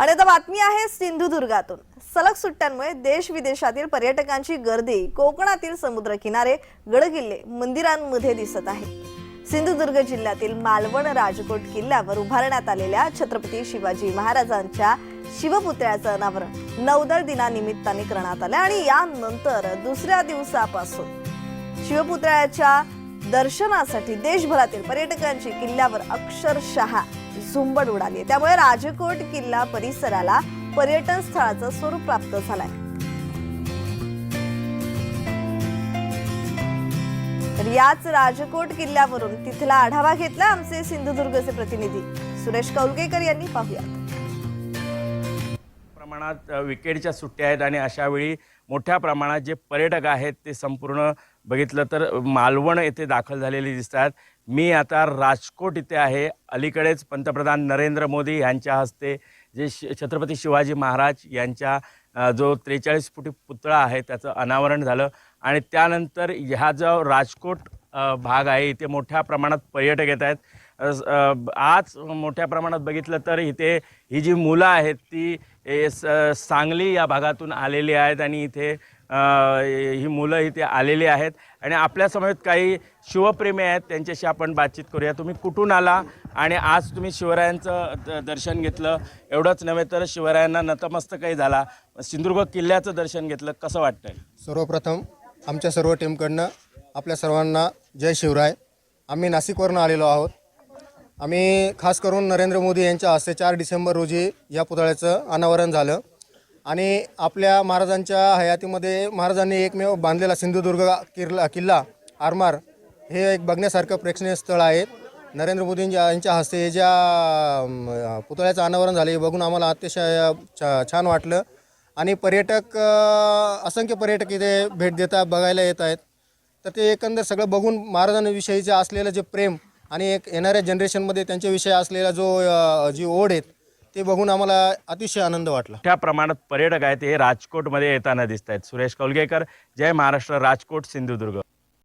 आणि आता बातमी आहे सिंधुदुर्गातून. सलग सुट्ट्यांमुळे देश विदेशातील पर्यटकांची गर्दी कोकणातील समुद्र किनारे गडकिल्ले मंदिरांमध्ये दिसत आहे. सिंधुदुर्ग जिल्ह्यातील मालवण राजकोट किल्ल्यावर उभारण्यात आलेल्या छत्रपती शिवाजी महाराजांच्या शिवपुतळ्याचं अनावरण नौदळ दिनानिमित्ताने करण्यात आलं आणि यानंतर दुसऱ्या दिवसापासून शिवपुतळ्याच्या दर्शनासाठी देशभरातील पर्यटकांची किल्ल्यावर अक्षरशः झुंबड उडाली. त्यामुळे राजकोट किल्ला परिसराला पर्यटन स्थळाचं स्वरूप प्राप्त झालंय. तर याच राजकोट किल्ल्यावरून तिथला आढावा घेतला आमचे सिंधुदुर्गचे प्रतिनिधी सुरेश कौलगेकर यांनी. पाहूया प्रमाणात विकेटच्या विकेडच्या सुट्ट्या आहेत आणि अशा वेळी मोठ्या प्रमाणात जे पर्यटक आहेत ते संपूर्ण बघितलं तर मालवण येथे दाखल झालेली दिसतात. मी आता राजकोट इथे आहे. अलीकडेच पंतप्रधान नरेंद्र मोदी यांच्या हस्ते जे श छत्रपती शिवाजी महाराज यांच्या जो त्रेचाळीस फुटी पुतळा आहे त्याचं अनावरण झालं. आणि त्यानंतर ह्या जो राजकोट भाग आहे इथे मोठ्या प्रमाणात पर्यटक येत आहेत. आज मोठ्या प्रमाणात बघितलं तर इथे ही जी मुलं आहेत ती स- सांगली या भागातून आलेली आहेत आणि इथे ही मुलं इथे आलेली आहेत. आणि आपल्यासमवेत काही शिवप्रेमी आहेत त्यांच्याशी आपण बातचीत करूया. तुम्ही कुठून आला आणि आज तुम्ही शिवरायांचं द- दर्शन घेतलं. एवढंच नव्हे तर शिवरायांना नतमस्तकही झाला. सिंधुदुर्ग किल्ल्याचं दर्शन घेतलं. कसं वाटतंय? सर्वप्रथम आमच्या सर्व टीमकडनं आपल्या सर्वांना जय शिवराय. आम्ही नाशिकवरून आलेलो आहोत. आम्ही खास करून नरेंद्र मोदी यांच्या हस्ते चार डिसेंबर रोजी या पुतळ्याचं अनावरण झालं. आणि आपल्या महाराजांच्या हयातीमध्ये महाराजांनी एकमेव बांधलेला सिंधुदुर्ग किल्ला किल्ला आरमार हे एक बघण्यासारखं प्रेक्षणीय स्थळ आहे. नरेंद्र मोदींच्या यांच्या हस्ते ज्या पुतळ्याचं अनावरण झाले हे बघून आम्हाला अतिशय छान वाटलं. आणि पर्यटक असंख्य पर्यटक इथे भेट देतात बघायला येत आहेत. तर ते एकंदर सगळं बघून महाराजांविषयीचं असलेलं जे प्रेम आणि एक येणाऱ्या जनरेशनमध्ये त्यांच्याविषयी असलेला जो जी ओढ आहेत ते बघून आम्हाला अतिशय आनंद वाटला. मोठ्या प्रमाणात पर्यटक आहेत हे राजकोटमध्ये येताना दिसत आहेत सुरेश कौलगेकर जय महाराष्ट्र राजकोट सिंधुदुर्ग.